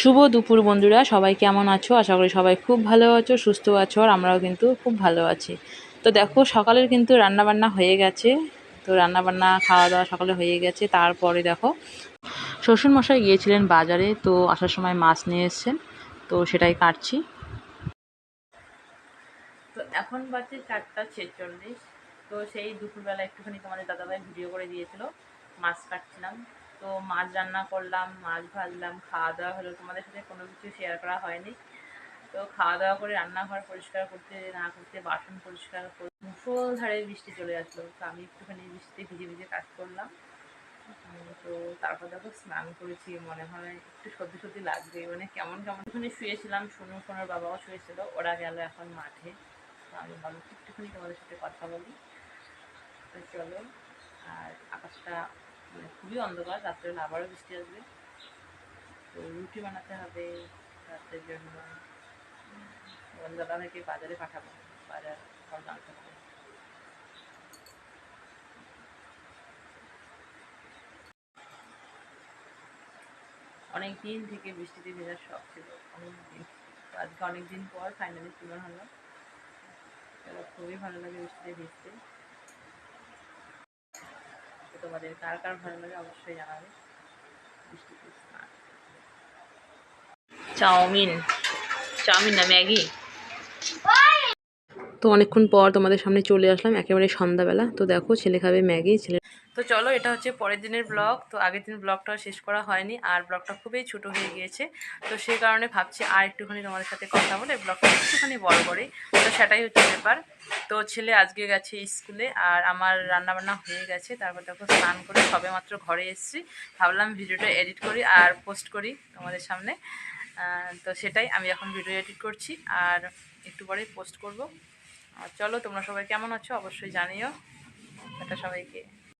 শুভ দুপুর বন্ধুরা, সবাই কেমন আছো? আশা করি সবাই খুব ভালো আছো, সুস্থ আছো, আর আমরাও কিন্তু খুব ভালো আছি। তো দেখো, সকালের কিন্তু রান্নাবান্না হয়ে গেছে। তো রান্নাবান্না খাওয়া দাওয়া সকালে হয়ে গেছে। তারপরে দেখো, শ্বশুরমশাই গিয়েছিলেন বাজারে, তো আসার সময় মাছ নিয়ে এসছেন। তো সেটাই কাটছি। তো এখন বাজে চারটা ছেচল্লিশ। তো সেই দুপুরবেলা একটুখানি তোমাদের দাদাভাই ভিডিও করে দিয়েছিল, মাছ কাটছিলাম। তো মাছ রান্না করলাম, মাছ ভাজলাম, খাওয়া দাওয়া হলো। তোমাদের সাথে কোনো কিছু শেয়ার করা হয়নি। তো খাওয়া দাওয়া করে রান্নাঘর পরিষ্কার করতে না করতে, বাসন পরিষ্কার করে মুসলধারে বৃষ্টি চলে আসলো। তো আমি একটুখানি বৃষ্টিতে ভিজে ভিজে কাজ করলাম। তো তারপর দেখো স্নান করেছি, মনে হয় একটু সত্যি সত্যি লাগবে। মানে কেমন কেমন একটুখানি শুয়েছিলাম সোনু সোনার বাবাও শুয়েছিল, ওরা গেল এখন মাঠে। তো আমি ভাবলাম একটুখানি তোমাদের সাথে কথা বলি। তো চলো। আর আকাশটা মানে খুবই অন্ধকার, রাত্রেবেলা আবারও বৃষ্টি আসবে। তো রুটি বানাতে হবে রাত্রের জন্য। দাদা ভাইকে বাজারে পাঠাবো, বাজার ফল আনতে হবে। অনেক দিন থেকে বৃষ্টিতে ভেজার শখ ছিল অনেক দিন আজকে অনেক দিন পর ফাইনালি পূরণ হলো। খুবই ভালো লাগে বৃষ্টিতে ভিজতে। তোমাদের কার কার ভালো লাগে অবশ্যই জানাবে। চাউমিন। চাউমিন না ম্যাগি? তো অনেকক্ষণ পর তোমাদের সামনে চলে আসলাম, একেবারে সন্ধ্যাবেলা। তো দেখো, ছেলে খাবে ম্যাগি, ছেলে তো চলো, এটা হচ্ছে পরের দিনের ব্লগ তো আগের দিন ব্লগটা শেষ করা হয়নি, আর ব্লগটা খুবই ছোট হয়ে গিয়েছে। তো সেই কারণে ভাবছি আর একটুখানি তোমাদের সাথে কথা বলে ব্লগটা একটুখানি বড় করে। তো সেটাই হচ্ছে ব্যাপার। তো ছেলে আজকে গেছে স্কুলে, আর আমার রান্নাবান্না হয়ে গেছে। তারপর দেখো, স্নান করে সবে মাত্র ঘরে এসেছি। ভাবলাম ভিডিওটা এডিট করি আর পোস্ট করি তোমাদের সামনে। তো সেটাই, আমি এখন ভিডিও এডিট করছি, আর একটু পরেই পোস্ট করব। আর চলো তোমরা সবাই কেমন আছো অবশ্যই জানিও। এটা সবাইকে